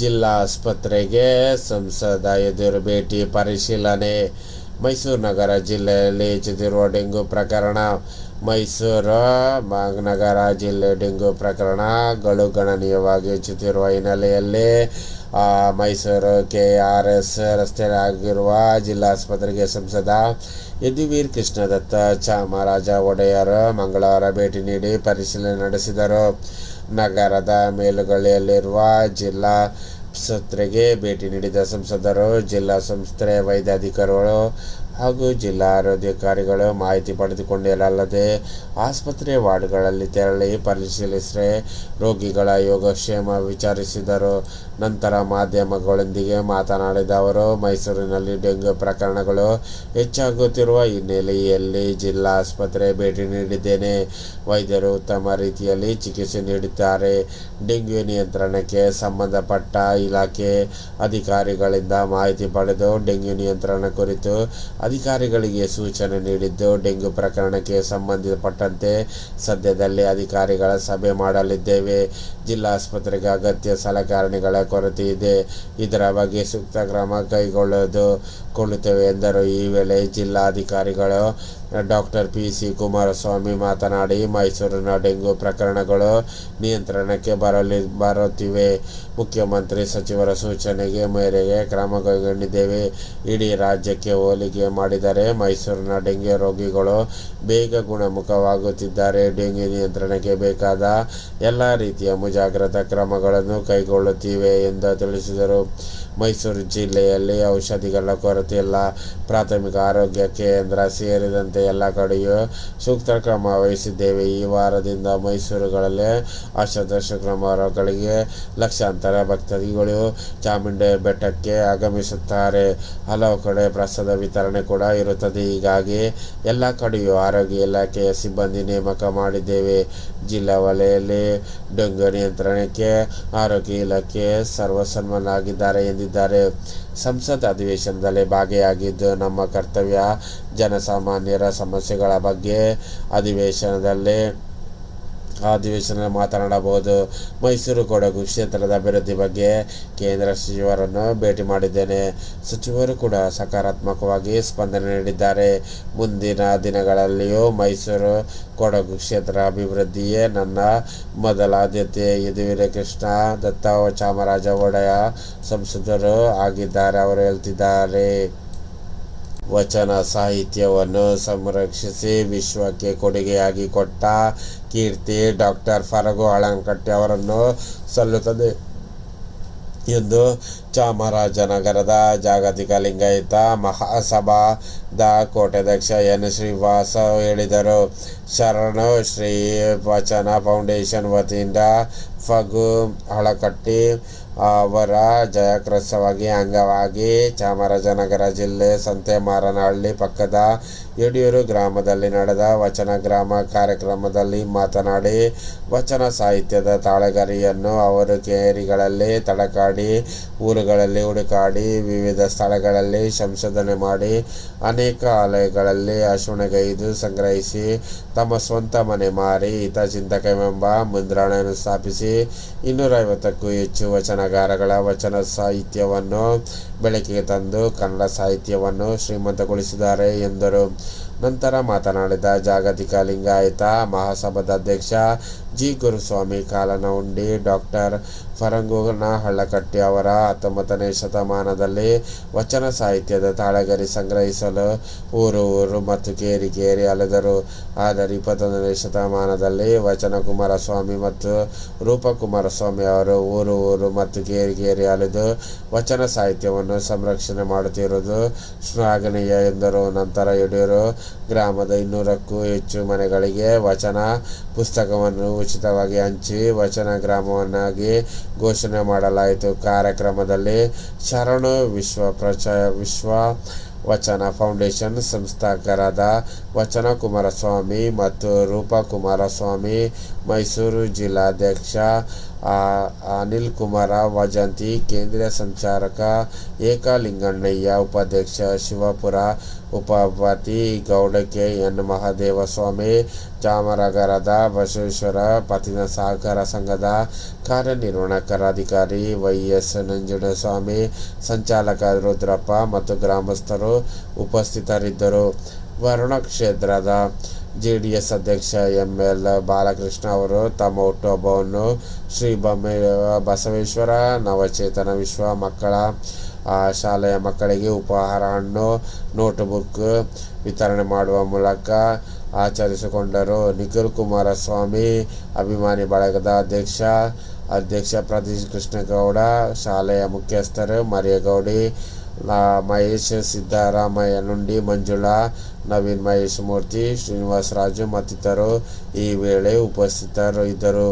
ಜಿಲ್ಲಾ ಆಸ್ಪತ್ರೆಗೆ ಸಂಸದ ಎದುರು ಭೇಟಿ, ಪರಿಶೀಲನೆ. ಮೈಸೂರು ನಗರ ಜಿಲ್ಲೆಯಲ್ಲಿ ಹೆಚ್ಚುತ್ತಿರುವ ಡೆಂಗು ಪ್ರಕರಣ. ಮೈಸೂರು ನಗರ ಜಿಲ್ಲೆ ಡೆಂಗು ಪ್ರಕರಣಗಳು ಗಣನೀಯವಾಗಿ ಹೆಚ್ಚುತ್ತಿರುವ ಹಿನ್ನೆಲೆಯಲ್ಲಿ ಮೈಸೂರು ಕೆ ಆರ್ ಎಸ್ ರಸ್ತೆಯಾಗಿರುವ ಜಿಲ್ಲಾ ಆಸ್ಪತ್ರೆಗೆ ಸಂಸದ ಯದುವೀರ್ ಕೃಷ್ಣದತ್ತ ಚಾಮರಾಜ ಒಡೆಯರ್ ಮಂಗಳವಾರ ಭೇಟಿ ನೀಡಿ ಪರಿಶೀಲನೆ ನಡೆಸಿದರು. ನಗರದ ಮೇಲುಗಳಲ್ಲಿರುವ ಜಿಲ್ಲಾ ಸತ್ರೆಗೆ ಭೇಟಿ ನೀಡಿದ ಸಂಸದರು ಜಿಲ್ಲಾ ಸಂಸ್ಥೆ ವೈದ್ಯಾಧಿಕಾರಿಗಳು ಹಾಗೂ ಜಿಲ್ಲಾ ಆರೋಗ್ಯಕಾರಿಗಳು ಮಾಹಿತಿ ಪಡೆದುಕೊಂಡಿರಲ್ಲದೆ ಆಸ್ಪತ್ರೆ ವಾರ್ಡ್ಗಳಲ್ಲಿ ತೆರಳಿ ಪರಿಶೀಲಿಸಿ ರೋಗಿಗಳ ಯೋಗಕ್ಷೇಮ ವಿಚಾರಿಸಿದರು. ನಂತರ ಮಾಧ್ಯಮಗಳೊಂದಿಗೆ ಮಾತನಾಡಿದ ಅವರು, ಮೈಸೂರಿನಲ್ಲಿ ಡೆಂಗ್ಯೂ ಪ್ರಕರಣಗಳು ಹೆಚ್ಚಾಗುತ್ತಿರುವ ಹಿನ್ನೆಲೆಯಲ್ಲಿ ಜಿಲ್ಲಾ ಆಸ್ಪತ್ರೆ ಭೇಟಿ ನೀಡಿದ್ದೇನೆ. ವೈದ್ಯರು ಉತ್ತಮ ರೀತಿಯಲ್ಲಿ ಚಿಕಿತ್ಸೆ ನೀಡುತ್ತಾರೆ ಡೆಂಗ್ಯೂ ನಿಯಂತ್ರಣಕ್ಕೆ ಸಂಬಂಧಪಟ್ಟ ಇಲಾಖೆ ಅಧಿಕಾರಿಗಳಿಂದ ಮಾಹಿತಿ ಪಡೆದು ಡೆಂಗ್ಯೂ ನಿಯಂತ್ರಣ ಕುರಿತು ಅಧಿಕಾರಿಗಳಿಗೆ ಸೂಚನೆ ನೀಡಿದ್ದು ಡೆಂಗ್ಯೂ ಪ್ರಕರಣಕ್ಕೆ ಸಂಬಂಧಪಟ್ಟಂತೆ ಸದ್ಯದಲ್ಲೇ ಅಧಿಕಾರಿಗಳ ಸಭೆ ಮಾಡಲಿದ್ದೇವೆ. ಜಿಲ್ಲಾ ಆಸ್ಪತ್ರೆಗೆ ಅಗತ್ಯ ಸಲಕರಣೆಗಳ ಕೊರತೆ ಇದೆ. ಇದರ ಬಗ್ಗೆ ಸೂಕ್ತ ಕ್ರಮ ಕೈಗೊಳ್ಳಲು ಕೊಳ್ಳುತ್ತೇವೆ ಎಂದರು. ಈ ವೇಳೆ ಜಿಲ್ಲಾಧಿಕಾರಿಗಳು ಡಾಕ್ಟರ್ ಪಿ. ಸಿ. ಕುಮಾರಸ್ವಾಮಿ ಮಾತನಾಡಿ, ಮೈಸೂರಿನ ಡೆಂಗು ಪ್ರಕರಣಗಳು ನಿಯಂತ್ರಣಕ್ಕೆ ಬರಲಿ, ಬರುತ್ತಿವೆ. ಮುಖ್ಯಮಂತ್ರಿ ಸಚಿವರ ಸೂಚನೆಗೆ ಮೇರೆಗೆ ಕ್ರಮ ಕೈಗೊಂಡಿದ್ದೇವೆ. ಇಡೀ ರಾಜ್ಯಕ್ಕೆ ಹೋಲಿಕೆ ಮಾಡಿದರೆ ಮೈಸೂರಿನ ಡೆಂಗ್ಯೂ ರೋಗಿಗಳು ಬೇಗ ಗುಣಮುಖವಾಗುತ್ತಿದ್ದಾರೆ. ಡೆಂಗಿ ನಿಯಂತ್ರಣಕ್ಕೆ ಬೇಕಾದ ಎಲ್ಲ ರೀತಿಯ ಮುಂಜಾಗ್ರತಾ ಕ್ರಮಗಳನ್ನು ಕೈಗೊಳ್ಳುತ್ತಿವೆ ಎಂದು ತಿಳಿಸಿದರು. ಮೈಸೂರು ಜಿಲ್ಲೆಯಲ್ಲಿ ಔಷಧಿಗಳ ಕೊರತೆಯಿಲ್ಲ ಪ್ರಾಥಮಿಕ ಆರೋಗ್ಯ ಕೇಂದ್ರ ಸೇರಿದಂತೆ ಎಲ್ಲ ಕಡೆಯೂ ಸೂಕ್ತ ಕ್ರಮ ವಹಿಸಿದ್ದೇವೆ. ಈ ವಾರದಿಂದ ಮೈಸೂರುಗಳಲ್ಲಿ ಆಶಾದರ್ಶಕರಿಗೆ ಲಕ್ಷಾಂತರ ಭಕ್ತಾದಿಗಳು ಚಾಮುಂಡಿ ಬೆಟ್ಟಕ್ಕೆ ಆಗಮಿಸುತ್ತಾರೆ. ಹಲವು ಕಡೆ ಪ್ರಸಾದ ವಿತರಣೆ ಕೂಡ ಇರುತ್ತದೆ. ಹೀಗಾಗಿ ಎಲ್ಲ ಕಡೆಯೂ ಆರೋಗ್ಯ ಇಲಾಖೆಯ ಸಿಬ್ಬಂದಿ ನೇಮಕ ಮಾಡಿದ್ದೇವೆ. ಜಿಲ್ಲಾ ವಲಯದಲ್ಲಿ ಡೆಂಗ್ಯೂ ನಿಯಂತ್ರಣಕ್ಕೆ ಆರೋಗ್ಯ ಇಲಾಖೆ ಸರ್ವಸನ್ಮನಾಗಿದ್ದಾರೆ ಎಂದಿದ್ದಾರೆ. ಸಂಸತ್ ಅಧಿವೇಶನದಲ್ಲಿ ಭಾಗಿಯಾಗಿದ್ದು ನಮ್ಮ ಕರ್ತವ್ಯ ಜನಸಾಮಾನ್ಯರ ಸಮಸ್ಯೆಗಳ ಬಗ್ಗೆ ಅಧಿವೇಶನದಲ್ಲಿ ಅಧಿವೇಶನ ಮಾತನಾಡಬಹುದು. ಮೈಸೂರು ಕೊಡಗು ಕ್ಷೇತ್ರದ ಅಭಿವೃದ್ಧಿ ಬಗ್ಗೆ ಕೇಂದ್ರ ಸಚಿವರನ್ನು ಭೇಟಿ ಮಾಡಿದ್ದೇನೆ. ಸಚಿವರು ಕೂಡ ಸಕಾರಾತ್ಮಕವಾಗಿ ಸ್ಪಂದನೆ ನೀಡಿದ್ದಾರೆ. ಮುಂದಿನ ದಿನಗಳಲ್ಲಿಯೂ ಮೈಸೂರು ಕೊಡಗು ಕ್ಷೇತ್ರ ಅಭಿವೃದ್ಧಿಯೇ ನನ್ನ ಮೊದಲ ಆದ್ಯತೆ. ಯದುವೀರ ಕೃಷ್ಣ ದತ್ತ ಚಾಮರಾಜ ಒಡೆಯ ಸಂಸದರು ಆಗಿದ್ದಾರೆ, ಅವರು ಹೇಳ್ತಿದ್ದಾರೆ. ವಚನ ಸಾಹಿತ್ಯವನ್ನು ಸಂರಕ್ಷಿಸಿ ವಿಶ್ವಕ್ಕೆ ಕೊಡುಗೆಯಾಗಿ ಕೊಟ್ಟ ಕೀರ್ತಿ ಡಾಕ್ಟರ್ ಫರಗು ಅಳಂಕಟ್ಟಿ ಅವರನ್ನು ಸಲ್ಲುತ್ತದೆ. ಎಂದು ಚಾಮರಾಜನಗರದ ಜಾಗತಿಕ ಲಿಂಗಾಯತ ಮಹಾಸಭಾದ ಕೋಟ್ಯಾಧ್ಯಕ್ಷ ಎನ್. ಶ್ರೀವಾಸ ಹೇಳಿದರು. ಶರಣು ಶ್ರೀ ವಚನ ಫೌಂಡೇಶನ್ ವತಿಯಿಂದ ಫಗು ಹಳಕಟ್ಟಿ ಅವರ ಜಯಕ್ರೋತ್ಸವಾಗಿ ಅಂಗವಾಗಿ ಚಾಮರಾಜನಗರ ಜಿಲ್ಲೆ ಸಂತೆಮಾರನಹಳ್ಳಿ ಪಕ್ಕದ ಯಡಿಯೂರು ಗ್ರಾಮದಲ್ಲಿ ನಡೆದ ವಚನ ಗ್ರಾಮ ಕಾರ್ಯಕ್ರಮದಲ್ಲಿ ಮಾತನಾಡಿ, ವಚನ ಸಾಹಿತ್ಯದ ತಾಳೆಗರಿಯನ್ನು ಅವರು ಕೇರಿಗಳಲ್ಲಿ ತಡಕಾಡಿ, ಊರುಗಳಲ್ಲಿ ಹುಡುಕಾಡಿ, ವಿವಿಧ ಸ್ಥಳಗಳಲ್ಲಿ ಸಂಶೋಧನೆ ಮಾಡಿ, ಅನೇಕ ಆಲಯಗಳಲ್ಲಿ ಅಶ್ವಣಗೈದು ಸಂಗ್ರಹಿಸಿ, ತಮ್ಮ ಸ್ವಂತ ಮನೆ ಮಾರಿ, ಹಿತಚಿಂತಕವೆಂಬ ಮುದ್ರಣವನ್ನು ಸ್ಥಾಪಿಸಿ ಇನ್ನೂರೈವತ್ತಕ್ಕೂ ಹೆಚ್ಚು ವಚನಗಾರಗಳ ವಚನ ಸಾಹಿತ್ಯವನ್ನು ಬೆಳಕಿಗೆ ತಂದು ಕನ್ನಡ ಸಾಹಿತ್ಯವನ್ನು ಶ್ರೀಮಂತಗೊಳಿಸಿದ್ದಾರೆ ಎಂದರು. ನಂತರ ಮಾತನಾಡಿದ ಜಾಗತಿಕ ಲಿಂಗಾಯತ ಮಹಾಸಭಾದ ಅಧ್ಯಕ್ಷ ಜಿ. ಗುರುಸ್ವಾಮಿ ಕಾಲನಹುಂಡಿ ಡಾಕ್ಟರ್ ಫರಂಗುನ ಹಳ್ಳಕಟ್ಟಿ ಅವರ ಹತ್ತೊಂಬತ್ತನೇ ಶತಮಾನದಲ್ಲಿ ವಚನ ಸಾಹಿತ್ಯದ ತಾಳಗರಿ ಸಂಗ್ರಹಿಸಲು ಊರು ಊರು ಮತ್ತು ಕೇರಿ ಕೇರಿ ಅಲೆದರು. ಆದರೆ ಇಪ್ಪತ್ತೊಂದನೇ ಶತಮಾನದಲ್ಲಿ ವಚನ ಕುಮಾರಸ್ವಾಮಿ ಮತ್ತು ರೂಪ ಕುಮಾರಸ್ವಾಮಿ ಅವರು ಊರು ಊರು ಮತ್ತು ಕೇರಿ ಕೇರಿ ಅಲೆದು ವಚನ ಸಾಹಿತ್ಯವನ್ನು ಸಂರಕ್ಷಣೆ ಮಾಡುತ್ತಿರುವುದು ಶ್ಲಾಘನೀಯ ಎಂದರು. ನಂತರ ಯಡಿಯೂರು ಗ್ರಾಮದ ಇನ್ನೂರಕ್ಕೂ ಹೆಚ್ಚು ಮನೆಗಳಿಗೆ ವಚನ ಪುಸ್ತಕವನ್ನು ಉಚಿತವಾಗಿ ಹಂಚಿ ವಚನ ಗ್ರಾಮವನ್ನಾಗಿ ಘೋಷಣೆ ಮಾಡಲಾಯಿತು. ಕಾರ್ಯಕ್ರಮದಲ್ಲಿ ಶರಣು ವಿಶ್ವ ಪ್ರಚ, ವಿಶ್ವ ವಚನ ಫೌಂಡೇಶನ್ ಸಂಸ್ಥಾಪಕರಾದ ವಚನ ಕುಮಾರಸ್ವಾಮಿ ಮತ್ತು ರೂಪಾ ಕುಮಾರಸ್ವಾಮಿ ಮೈಸೂರು ಜಿಲ್ಲಾಧ್ಯಕ್ಷ ಅನಿಲ್ ಕುಮಾರ, ವಜಂತಿ ಕೇಂದ್ರೀಯ ಸಂಚಾರಕ ಏಕಲಿಂಗಣ್ಣಯ್ಯ, ಉಪಾಧ್ಯಕ್ಷ ಶಿವಪುರ ಉಪಪತಿ ಗೌಡಕೆ ಎನ್. ಮಹಾದೇವಸ್ವಾಮಿ ಚಾಮರಾಗರದ ಬಸವೇಶ್ವರ, ಪತ್ತಿನ ಸಹಕಾರ ಸಂಘದ ಕಾರ್ಯನಿರ್ವಹಣಾಧಿಕಾರಿ ವೈ ಎಸ್ ನಂಜುಂಡಸ್ವಾಮಿ, ಸಂಚಾಲಕ ರುದ್ರಪ್ಪ ಮತ್ತು ಗ್ರಾಮಸ್ಥರು ಉಪಸ್ಥಿತರಿದ್ದರು. ವರುಣ ಕ್ಷೇತ್ರದ ಜೆಡಿಎಸ್ ಅಧ್ಯಕ್ಷ ಎಂ ಎಲ್ ಬಾಲಕೃಷ್ಣ ಅವರು ತಮ್ಮ ಹುಟ್ಟುಹಬ್ಬವನ್ನು ಶ್ರೀ ಬೊಮ್ಮೆ, ಬಸವೇಶ್ವರ, ನವಚೇತನ ವಿಶ್ವ ಮಕ್ಕಳ ಶಾಲೆಯ ಮಕ್ಕಳಿಗೆ ಉಪಹಾರ, ಹಣ್ಣು, ನೋಟ್ಬುಕ್ ವಿತರಣೆ ಮಾಡುವ ಮೂಲಕ ಆಚರಿಸಿಕೊಂಡರು. ನಿಖಿಲ್ ಕುಮಾರಸ್ವಾಮಿ, ಅಭಿಮಾನಿ ಬಳಗದ ಅಧ್ಯಕ್ಷ ಅಧ್ಯಕ್ಷ ಪ್ರದೀಶ್ ಕೃಷ್ಣಗೌಡ, ಶಾಲೆಯ ಮುಖ್ಯಸ್ಥರು ಮರಿಯಗೌಡಿ ಮಹೇಶ್ ಸಿದ್ದರಾಮಯ್ಯ ನುಂಡಿ ಮಂಜುಳಾ ನವೀನ್ ಮಹೇಶ್ ಮೂರ್ತಿ ಶ್ರೀನಿವಾಸ ರಾಜು ಮತ್ತಿತರರು ಈ ವೇಳೆ ಉಪಸ್ಥಿತರು ಇದ್ದರು